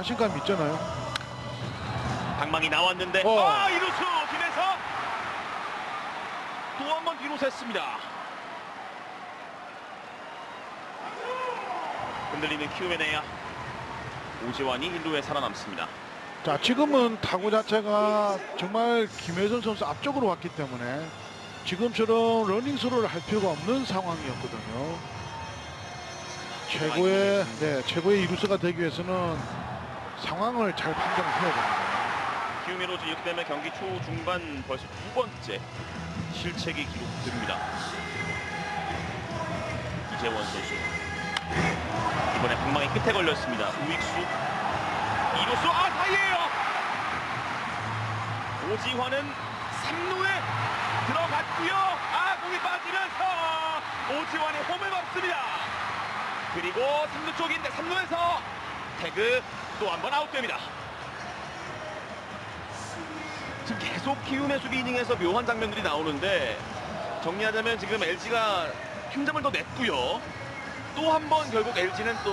자신감 있잖아요. 방망이 나왔는데 어. 아 이루수 뒤에서 또한 번 뒤로 샜습니다. 흔들리는 키우메네야 오지환이 1루에 살아남습니다. 자 지금은 타구 자체가 정말 김혜선 선수 앞쪽으로 왔기 때문에 지금처럼 러닝 스로를 할 필요가 없는 상황이었거든요. 최고의 네 최고의 이루스가 되기 위해서는 상황을 잘 판단을 해야 됩니다. 키우메로즈 이렇게 되면 경기 초 중반 벌써 두 번째 실책이 기록됩니다. 이재원 선수 이번에 방망이 끝에 걸렸습니다. 우익수 이루수 아 사이에요. 오지환은 3루에 들어갔고요. 아 공이 빠지면서 오지환이 홈을 막습니다. 그리고 3루 쪽인데 3루에서 태그 또 한 번 아웃됩니다. 지금 계속 키움의 수비 이닝에서 묘한 장면들이 나오는데 정리하자면 지금 LG가 힘점을 더 냈고요. 또 한 번 결국 LG는 또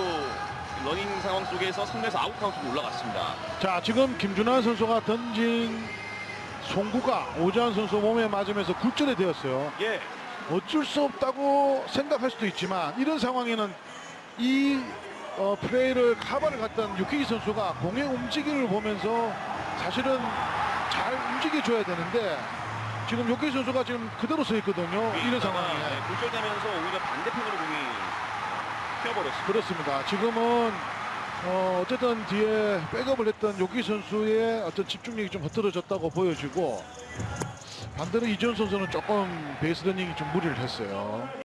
러닝 상황 속에서 3루에서 아웃 카운트로 올라갔습니다. 자 지금 김준환 선수가 던진 송구가 오지환 선수 몸에 맞으면서 굴절이 되었어요. 예. 어쩔 수 없다고 생각할 수도 있지만 이런 상황에는 이 어, 플레이를 카바를 갔던 유키기 선수가 공의 움직임을 보면서 사실은 잘 움직여줘야 되는데 지금 유키기 선수가 지금 그대로 서 있거든요. 이런 상황에 네, 굴절되면서 오히려 반대편으로 공이 튀어버렸습니다. 그렇습니다. 지금은 어, 어쨌든 뒤에 백업을 했던 요기 선수의 어떤 집중력이 좀 흐트러졌다고 보여지고 반대로 이지원 선수는 조금 베이스 러닝이 좀 무리를 했어요.